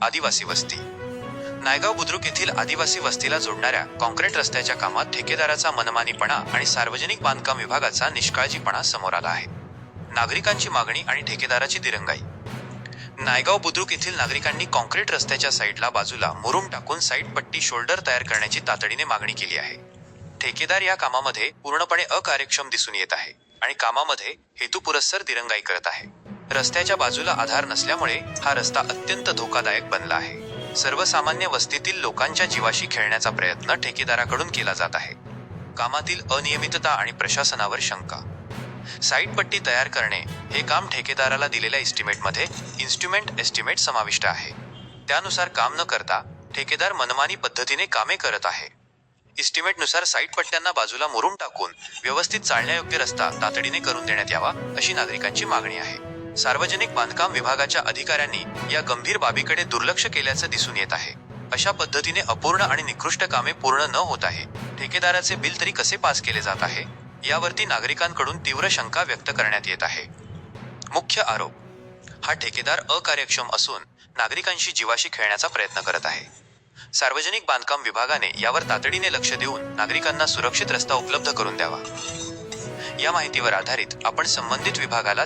आदिवासी वस्ती. नायगाव बुद्रुक येथील आदिवासी वस्तीला जोडणाऱ्या कॉन्क्रीट रस्त्याच्या कामात ठेकेदाराचा मनमानीपणा आणि सार्वजनिक बांधकाम विभागाचा निष्काळजीपणा समोर आला आहे. नागरिकांची मागणी आणि ठेकेदाराची दिरंगाई. नायगाव बुद्रुक येथील नागरिकांनी कॉन्क्रीट रस्त्याच्या साईडला बाजूला मुरुम टाकून साईड पट्टी शोल्डर तयार करण्याची तातडीने मागणी केली आहे. ठेकेदार या कामामध्ये पूर्णपणे अकार्यक्षम दिसून येत आहे आणि कामामध्ये हेतुपुरस्सर दिरंगाई करत आहे. रस्त्याच्या बाजूला आधार नसल्यामुळे हा रस्ता अत्यंत धोकादायक बनला आहे. सर्वसामान्य वस्तीतील लोकांच्या जीवाशी खेळण्याचा प्रयत्न ठेकेदाराकडून केला जात आहे. कामातील अनियमितता आणि प्रशासनावर शंका. साईट पट्टी तयार करणे हे काम ठेकेदाराला दिलेल्या इस्टिमेटमध्ये इन्स्ट्रुमेंट एस्टिमेट समाविष्ट आहे. त्यानुसार काम न करता ठेकेदार मनमानी पद्धतीने कामे करत आहे. इस्टिमेटनुसार साईट पट्ट्यांना बाजूला मुरून टाकून व्यवस्थित चालण्यायोग्य रस्ता तातडीने करून देण्यात यावा अशी नागरिकांची मागणी आहे. सार्वजनिक बांधकाम विभागाच्या अधिकाऱ्यांनी या गंभीर बाबीकडे दुर्लक्ष केल्याचं दिसून येत आहे. अशा पद्धतीने अपूर्ण आणि निकृष्ट कामे पूर्ण न होत आहे. ठेकेदाराचे बिल तरी कसे पास केले जात आहे? यावरती नागरिकांकडून तीव्र शंका व्यक्त करण्यात येत आहे. मुख्य आरोप. हा ठेकेदार अकार्यक्षम असून नागरिकांशी जीवाशी खेळण्याचा प्रयत्न करत आहे. सार्वजनिक बांधकाम विभागाने यावर तातडीने लक्ष देऊन नागरिकांना सुरक्षित रस्ता उपलब्ध करून द्यावा. या माहितीवर आधारित आपण संबंधित विभागाला